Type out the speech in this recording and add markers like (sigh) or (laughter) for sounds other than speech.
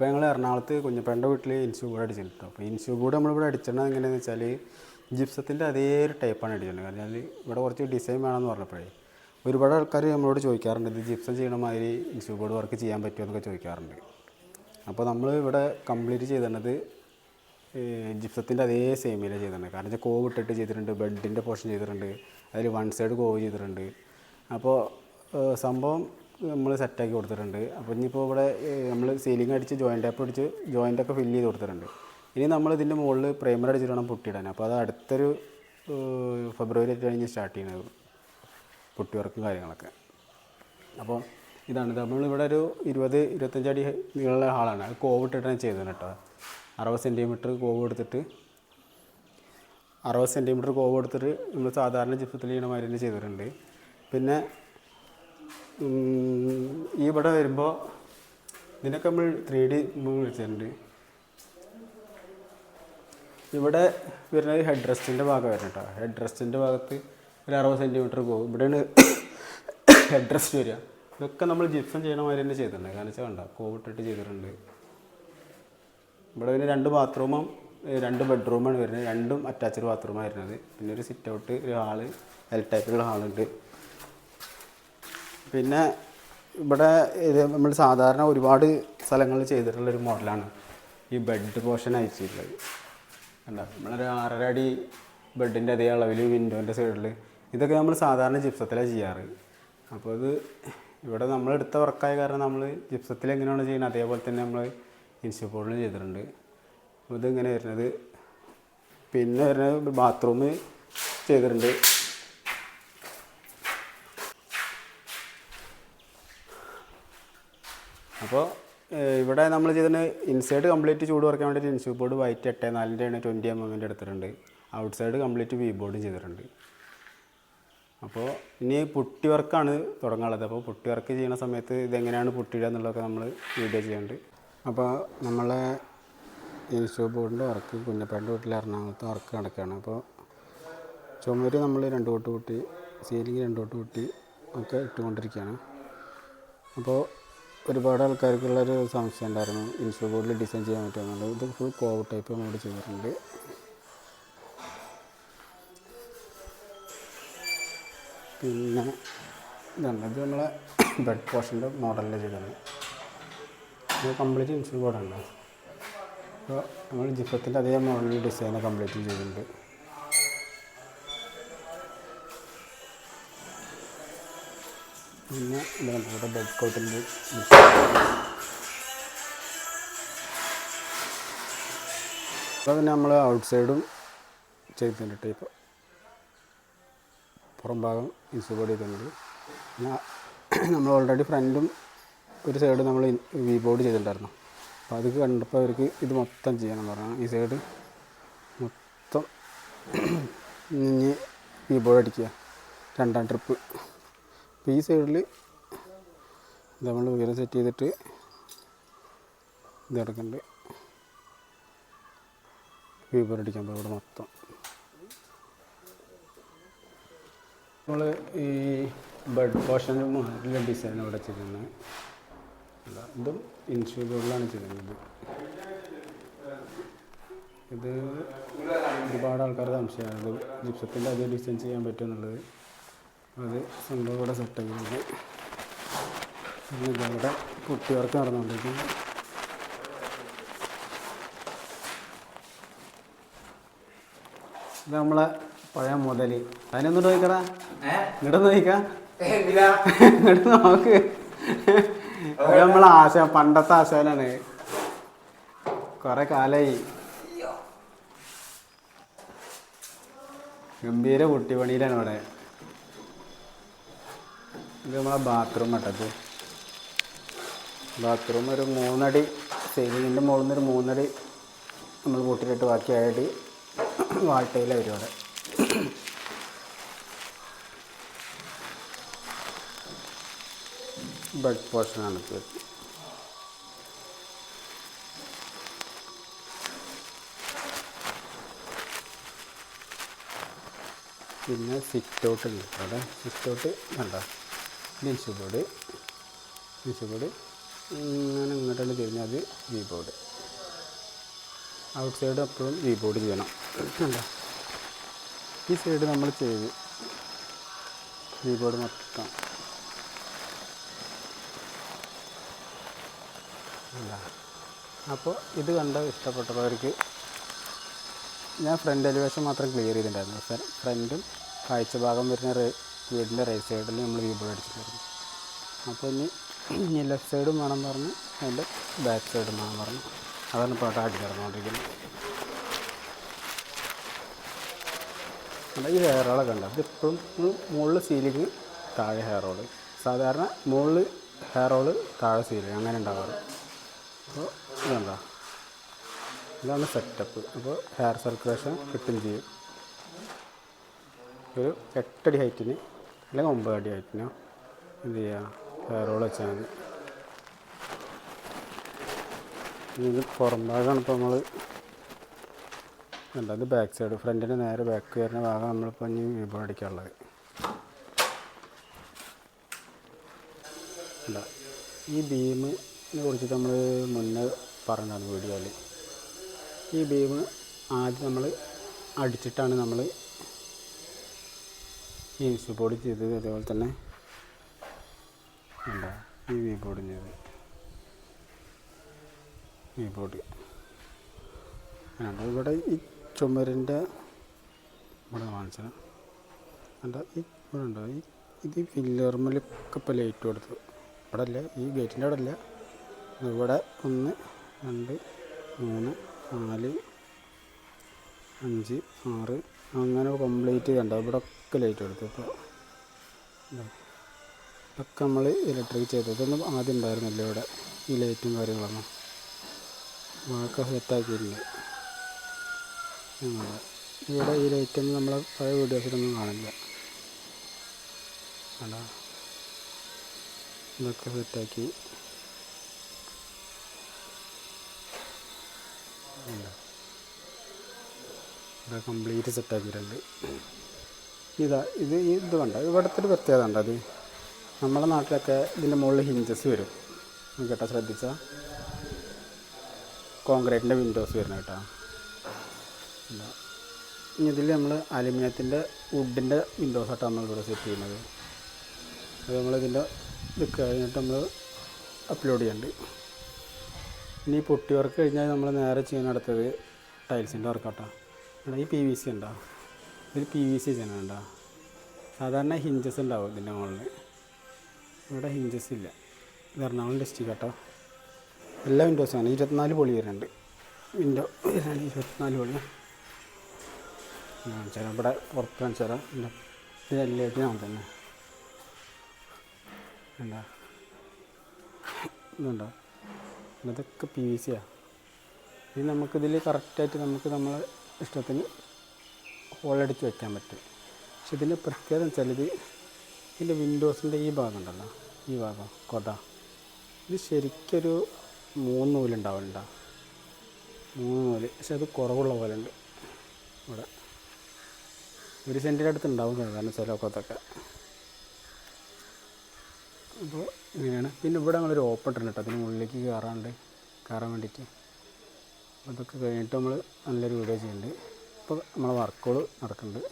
അപ്പോൾ ഞങ്ങൾ എറണാകുളത്ത് കുഞ്ഞപ്പേന്റെ വീട്ടിൽ ഇൻസ്യൂ ബോർഡ് അടിച്ചിട്ടുണ്ട് അപ്പോൾ ഇൻസ്യൂ ബോർഡ് നമ്മളിവിടെ അടിച്ചത് എങ്ങനെയാണെന്ന് വെച്ചാൽ ജിപ്സത്തിന്റെ അതേ ഒരു ടൈപ്പാണ് അടിച്ചിട്ടുണ്ട് കാരണം ഇവിടെ കുറച്ച് ഡിസൈൻ വേണമെന്ന് പറഞ്ഞപ്പോഴേ ഒരുപാട് ആൾക്കാർ നമ്മളോട് ചോദിക്കാറുണ്ട് ഇത് ജിപ്സം ചെയ്യണ മാതിരി ഇൻസ്യൂ ബോർഡ് വർക്ക് ചെയ്യാൻ പറ്റുമോ? എന്നൊക്കെ ചോദിക്കാറുണ്ട്. അപ്പോൾ നമ്മൾ ഇവിടെ കംപ്ലീറ്റ് ചെയ്തിരുന്നത് ജിപ്സത്തിന്റെ അതേ സെയിമിലാണ് ചെയ്തിട്ടുണ്ട്. കാരണം വെച്ചാൽ കോവ് ഇട്ടിട്ട് ചെയ്തിട്ടുണ്ട് ബെഡിന്റെ പോർഷൻ ചെയ്തിട്ടുണ്ട് അതിൽ വൺ സൈഡ് കോവ് ചെയ്തിട്ടുണ്ട്. അപ്പോൾ സംഭവം നമ്മൾ സെറ്റാക്കി കൊടുത്തിട്ടുണ്ട്. അപ്പോൾ ഇനിയിപ്പോൾ ഇവിടെ നമ്മൾ സീലിംഗ് അടിച്ച് ജോയിന്റ് ആപ്പ് അടിച്ച് ജോയിന്റ് ഒക്കെ ഫില്ല് ചെയ്ത് കൊടുത്തിട്ടുണ്ട്. ഇനി നമ്മൾ ഇതിന്റെ മുകളിൽ പ്രൈമർ അടിച്ചിട്ട് വേണം പുട്ടിയിടാൻ അപ്പോൾ അത് അടുത്തൊരു ഫെബ്രുവരി ആയിട്ട് കഴിഞ്ഞ് സ്റ്റാർട്ട് ചെയ്യുന്നത് പൊട്ടി വർക്കും കാര്യങ്ങളൊക്കെ. അപ്പോൾ ഇതാണ്. നമ്മളിവിടെ ഒരു ഇരുപത് ഇരുപത്തഞ്ച് അടി നീളമുള്ള ഹാളാണ്. അത് കോവ് ഇട്ടിട്ടാണ് ചെയ്തത് കേട്ടോ അറുപത് സെന്റിമീറ്റർ കോവ് എടുത്തിട്ട് അറുപത് സെന്റിമീറ്റർ കോവ് എടുത്തിട്ട് നമ്മൾ സാധാരണ ജിപ്പത്തിൽ ചെയ്യണ മാതിരി തന്നെ ചെയ്തിട്ടുണ്ട്. പിന്നെ ഈ ഇവിടെ വരുമ്പോൾ ഇതിനൊക്കെ നമ്മൾ ത്രീ ഡി വിളിച്ചിട്ടുണ്ട്. ഇവിടെ വരുന്നത് ഹെഡ് റെസ്റ്റിന്റെ ഭാഗം വരണം കേട്ടോ ഹെഡ് റെസ്റ്റിന്റെ ഭാഗത്ത് ഒരു അറുപത് സെന്റിമീറ്റർ പോകും. ഇവിടെയാണ് (coughs) ഹെഡ് റെസ്റ്റ് വരിക. ഇതൊക്കെ നമ്മൾ ജിപ്സം ചെയ്യണ മാതിരി തന്നെ ചെയ്തിട്ടുണ്ട്. കാരണം വെച്ചാൽ വേണ്ട കോവിട്ടിട്ട് ചെയ്തിട്ടുണ്ട്. ഇവിടെ പിന്നെ രണ്ട് ബാത്റൂമും രണ്ട് ബെഡ്റൂമാണ് വരുന്നത്. രണ്ടും അറ്റാച്ച്ഡ് ബാത്റൂമാണ് വരുന്നത്. പിന്നെ ഒരു സിറ്റ് ഔട്ട് ഒരു ഹാൾ എൽ ടൈപ്പിലുള്ള ഹാളുണ്ട് പിന്നെ ഇവിടെ ഇത് നമ്മൾ സാധാരണ ഒരുപാട് സ്ഥലങ്ങളിൽ ചെയ്തിട്ടുള്ള ഒരു മോഡലാണ് ഈ ബെഡ് പോർഷൻ അയച്ചിട്ടുള്ളത് കണ്ടോ? നമ്മളൊരു ആറര അടി ബെഡിന്റെ അതേ അളവിൽ വിൻഡോന്റെ സൈഡിൽ ഇതൊക്കെ നമ്മൾ സാധാരണ ജിപ്സത്തിലാണ് ചെയ്യാറ്. അപ്പോൾ ഇത് ഇവിടെ നമ്മൾ എടുത്ത വർക്കായ കാരണം നമ്മൾ ജിപ്സത്തിൽ എങ്ങനെയാണ് ചെയ്യുന്നത്? അതേപോലെ തന്നെ നമ്മൾ ഇൻസ്റ്റിറ്റ്യൂട്ടിൽ ചെയ്തിട്ടുണ്ട്. ഇതിങ്ങനെ വരുന്നത്. പിന്നെ വരുന്നത് ബാത്റൂം ചെയ്തിട്ടുണ്ട്. അപ്പോൾ ഇവിടെ നമ്മൾ ചെയ്തിട്ട് ഇൻസൈഡ് കംപ്ലീറ്റ് ചൂട് കുറയ്ക്കാൻ വേണ്ടിയിട്ട് ഇൻസ്യൂ ബോർഡ് വൈറ്റ് എട്ട് നാലിന്റെ ആണ് ട്വന്റി എം എമ്മിന്റെ എടുത്തിട്ടുണ്ട്. ഔട്ട് സൈഡ് കംപ്ലീറ്റ് വി ബോർഡും ചെയ്തിട്ടുണ്ട്. അപ്പോൾ ഇനി പുട്ടി വർക്കാണ് തുടങ്ങാനുള്ളത്. അപ്പോൾ പുട്ടി വർക്ക് ചെയ്യുന്ന സമയത്ത് ഇതെങ്ങനെയാണ് പുട്ടിയിടുക എന്നുള്ളതൊക്കെ നമ്മൾ വീഡിയോ ചെയ്യുന്നുണ്ട് അപ്പോൾ നമ്മളെ ഇൻസ്യൂ ബോർഡിന്റെ വർക്ക് കുഞ്ഞപ്പേന്റെ വീട്ടിൽ എറണാകുളത്ത് വർക്ക് നടക്കുകയാണ്. അപ്പോൾ ചുമര് നമ്മൾ രണ്ട് കൂട്ട് സീലിംഗ് രണ്ട് കൂട്ടി ഒക്കെ ഇട്ടുകൊണ്ടിരിക്കുകയാണ്. അപ്പോൾ ഒരുപാട് ആൾക്കാർക്കുള്ളൊരു സംശയം ഉണ്ടായിരുന്നു. ഇൻസ്യൂ ബോർഡിൽ ഡിസൈൻ ചെയ്യാൻ പറ്റുമെന്നുള്ളത് ഇത് ഫുൾ കോവ് ടൈപ്പ് നമ്മൾ ചെയ്തിട്ടുണ്ട്. പിന്നെ ഇതുണ്ട് ഇത് നമ്മളെ ബെഡ് പോർഷന്റെ മോഡലിൽ ചെയ്തിട്ടുണ്ട് ഇത് കംപ്ലീറ്റ് ഇൻസ്യൂ ബോർഡാണ്. അപ്പോൾ നമ്മൾ ജിപ്പത്തിന്റെ അതേ മോഡലിൽ ഡിസൈൻ കംപ്ലീറ്റ് ചെയ്തിട്ടുണ്ട്. പിന്നെ ഇവിടെ ബെഡ് കോട്ടിന്റെ അപ്പോൾ പിന്നെ നമ്മൾ ഔട്ട് സൈഡും ചെയ്തിട്ടുണ്ട് ടൈപ്പ് പുറം ഭാഗം ഇൻസുബോർഡ് ചെയ്തിട്ടുണ്ട്. നമ്മൾ ഓൾറെഡി ഫ്രണ്ടും ഒരു സൈഡ് നമ്മൾ വി ബോർഡ് ചെയ്തിട്ടുണ്ടായിരുന്നു. അപ്പോൾ അത് കണ്ടപ്പോൾ അവർക്ക് ഇത് മൊത്തം ചെയ്യണം പറഞ്ഞു. ഈ സൈഡ് മൊത്തം ഇനി വി ബോർഡ് അടിക്കുക. രണ്ടാം ട്രിപ്പ് അപ്പോൾ ഈ സൈഡിൽ നമ്മൾ ഉയരം സെറ്റ് ചെയ്തിട്ട് ഇത് കിടക്കുന്നുണ്ട്. വീപ്പർ അടിക്കാൻ പോകും ഇവിടെ മൊത്തം. നമ്മൾ ഈ ബെഡ് പോഷനും നല്ല ഡിസൈൻ ഇവിടെ ചെയ്യുന്നത്. ഇതാ, ബോർഡിലാണ് ചെയ്യുന്നത്. ഇത് ഒരുപാട് ആൾക്കാർ സംശയമാണ്. ഇത് ജിപ്സത്തിന്റെ അതേ ഡിസൈൻ ചെയ്യാൻ പറ്റുമെന്നുള്ളത് അത് സ്വന്തം ഇവിടെ സെറ്റ് ചെയ്യുന്നത് പിന്നെ ഇതവിടെ കുട്ടികൾക്ക് നടന്നുകൊണ്ടിരിക്കുന്നു. ഇത് നമ്മളെ പഴയ മുതൽ അതിനൊന്നും നോക്കടാ ഇങ്ങോട്ട് നോക്ക ഇങ്ങോട്ട് നോക്ക്. നമ്മളെ ആശ പണ്ടത്തെ ആശയാണ് കൊറേ കാലായി. ഗംഭീര കുട്ടിപണിയിലാണ് ഇവിടെ. ഇത് നമ്മളെ ബാത്റൂം കേട്ടത് ബാത്റൂം ഒരു മൂന്നടി സീലിങ്ങിന്റെ മുകളിൽ നിന്നൊരു മൂന്നടി നമ്മൾ കൂട്ടിലിട്ട് ബാക്കി ആയിട്ട് വാട്ടയില വരും അവിടെ. ബെഡ് പോർഷനാണ് ഇത്. പിന്നെ സിറ്റ് ഔട്ട് ഉണ്ട്. അവിടെ സിറ്റ് ഔട്ട് കണ്ട ലിൻസ് ബോർഡ് ലിൻസ് ബോർഡ് ഇങ്ങനെ ഇങ്ങോട്ടാണ് തിരിഞ്ഞാൽ അത് വി ബോർഡ് ഔട്ട് സൈഡ് എപ്പോഴും വി ബോർഡ് ചെയ്യണം. അല്ല ഈ സൈഡ് നമ്മൾ ചെയ്ത് വി ബോർഡ് മൊത്തം. അപ്പോൾ ഇത് കണ്ട ഇഷ്ടപ്പെട്ടവർക്ക് ഞാൻ ഫ്രണ്ട് എലിവേഷൻ മാത്രം ക്ലിയർ ചെയ്തിട്ടുണ്ടായിരുന്നു. ഫ്ര- ഫ്രണ്ടും കാഴ്ച ഭാഗം വരുന്ന വീടിന്റെ റൈറ്റ് സൈഡിൽ നമ്മൾ വ്യൂ ബോർഡ് അപ്പോൾ ഇനി ഇനി ലെഫ്റ്റ് സൈഡും വേണം പറഞ്ഞ് അതിന്റെ ബാക്ക് സൈഡും വേണം പറഞ്ഞു അതാണ് ഇപ്പോൾ അടി നടന്നുകൊണ്ടിരിക്കുന്നത് ഈ ഹെയർ റോളൊക്കെ ഉണ്ട്? അതിപ്പോഴും മുകളിൽ സീലിങ് താഴെ ഹെയർ റോൾ സാധാരണ മുകളിൽ ഹെയർ റോൾ താഴെ സീലിങ് അങ്ങനെ ഉണ്ടാവാറ്. അപ്പോൾ ഇതെന്താ? ഇതാണ് സെറ്റപ്പ് അപ്പോൾ ഹെയർ സർക്കുലേഷൻ കിട്ടും ചെയ്യും. ഒരു എട്ടടി ഹൈറ്റിന് അല്ലെങ്കിൽ ഒമ്പത് അടി ആയിട്ടിനോ എന്ത് ചെയ്യുക ഹെയർ റോൾ വെച്ചാൽ മതി ഇത് പുറം ഭാഗമാണ് ഇപ്പോൾ നമ്മൾ എന്താ അത് ബാക്ക് സൈഡ് ഫ്രണ്ടിന്റെ നേരെ ബാക്ക് വരുന്ന ഭാഗം നമ്മളിപ്പോൾ ഇനി വിഭവം അടിക്കാനുള്ളത് അല്ല ഈ ബീമിനെ കുറിച്ചിട്ട് നമ്മൾ മുന്നേ പറഞ്ഞതാണ് വീഡിയോയിൽ ഈ ബീം ആദ്യം നമ്മൾ അടിച്ചിട്ടാണ് നമ്മൾ ഈ ഇൻസു ബോർഡ് ചെയ്തത് അതേപോലെ തന്നെ എന്താ ഈ വി ബോർഡും ചെയ്ത് വി ബോർഡ് ഇവിടെ ഈ ചുമരിന്റെ ഇവിടെ കാണിച്ചത്. എന്താ ഈ ഇവിടെ ഉണ്ടോ? ഈ ഇത് ഫില്ലർമലൊക്കെ ഇപ്പോൾ ലൈറ്റ് കൊടുത്തു ഇവിടെ അല്ല ഈ ഗേറ്റിന്റെ അവിടെ അല്ല. ഇവിടെ ഒന്ന് രണ്ട് മൂന്ന് നാല് അഞ്ച് ആറ് അങ്ങനെ കംപ്ലീറ്റ് ചെയ്യണ്ട. ഇവിടെ ഒക്കെ ലൈറ്റ് കൊടുത്തു അപ്പോൾ ഇതാ. ഇതൊക്കെ നമ്മൾ ഇലക്ട്രിക് ചെയ്തത്. ഇതൊന്നും ആദ്യം ഉണ്ടായിരുന്നില്ല ഇവിടെ. ഈ ലൈറ്റും കാര്യങ്ങളൊന്നും. വാക്ക സെറ്റാക്കിയിട്ടുണ്ട് ഇവിടെ ഈ ലൈറ്റൊന്നും നമ്മളെ പഴയ വീഡിയോസിലൊന്നും കാണില്ല. അതാ. ഇതൊക്കെ സെറ്റാക്കി ഇവിടെ കംപ്ലീറ്റ് സെറ്റാക്കിയിട്ടുണ്ട് ഇതാ ഇത് ഇത് കണ്ട? ഇവിടുത്തെ ഒരു പ്രത്യേകത ഉണ്ട് അത് നമ്മളെ നാട്ടിലൊക്കെ ഇതിന്റെ മുകളിൽ ഹിഞ്ചസ് വരും. കേട്ടോ ശ്രദ്ധിച്ച? കോൺക്രീറ്റിന്റെ വിൻഡോസ് വരുന്ന കേട്ടോ. ഇനി ഇതിൽ നമ്മൾ അലുമിനിയത്തിന്റെ വുഡിന്റെ വിൻഡോസ് ആയിട്ടാണ് നമ്മളിവിടെ സെറ്റ് ചെയ്യുന്നത്. അത് നമ്മളിതിന്റെ ഇത് കഴിഞ്ഞിട്ട് നമ്മൾ അപ്ലോഡ് ചെയ്യുന്നുണ്ട് ഇനി പൊട്ടി വർക്ക് കഴിഞ്ഞാൽ നമ്മൾ നേരെ ചെയ്യാൻ അടുത്തത് ടൈൽസിന്റെ വർക്കാട്ടോ ഈ പി വി സി ഉണ്ടോ? ഇതിൽ പി വി സി ചെയ്യുന്നുണ്ടോ സാധാരണ ഹിഞ്ചസ് ഉണ്ടാവും ഇതിന്റെ മുകളിൽ ഇവിടെ ഹിഞ്ചസ് ഇല്ല. ഇത് എറണാകുളം ഡിസ്ട്രിക്ട് കേട്ടോ എല്ലാ വിൻഡോസാണ് ഇരുപത്തിനാല് പൊളി വരുന്നുണ്ട്. വിൻഡോ വരുന്നുണ്ട്. ഇരുപത്തിനാല് പൊളി. കാണിച്ചാൽ ഇവിടെ പുറത്ത് കാണിച്ചാൽ ഇത്. എല്ലാറ്റിനും തന്നെ. എന്താ ഇതുണ്ടോ? ഇതൊക്കെ പി വി സിയാണ് ഇത് നമുക്കിതിൽ കറക്റ്റായിട്ട് നമുക്ക് നമ്മളെ ഇഷ്ടത്തിന് ഹോളടിച്ച് വെക്കാൻ പറ്റും. പക്ഷെ ഇതിന്റെ പ്രത്യേകത വെച്ചാൽ ഇത് ഇതിന്റെ വിൻഡോസിന്റെ ഈ ഭാഗം ഉണ്ടല്ലോ ഈ ഭാഗം കൊട. ഇത് ശരിക്കൊരു മൂന്ന് നൂലുണ്ടാവലുണ്ടോ മൂന്ന് നൂൽ. പക്ഷെ അത് കുറവുള്ള പോലെ ഉണ്ട് ഇവിടെ. ഒരു സെന്റിന്റെ അടുത്ത് ഉണ്ടാവും കാരണം കൊത്തൊക്കെ അപ്പോൾ ഇങ്ങനെയാണ്. പിന്നെ ഇവിടെ നമ്മളൊരു ഓപ്പൺ ഇട്ടുണ്ട് കേട്ടോ. അതിന് ഉള്ളിലേക്ക് കയറാണ്ട് കയറാൻ വേണ്ടിയിട്ട്. അതൊക്കെ കഴിഞ്ഞിട്ട് നമ്മൾ നല്ലൊരു വീഡിയോ ചെയ്യുന്നുണ്ട്. ഇപ്പോൾ നമ്മളെ വർക്കുകൾ നടക്കുന്നുണ്ട്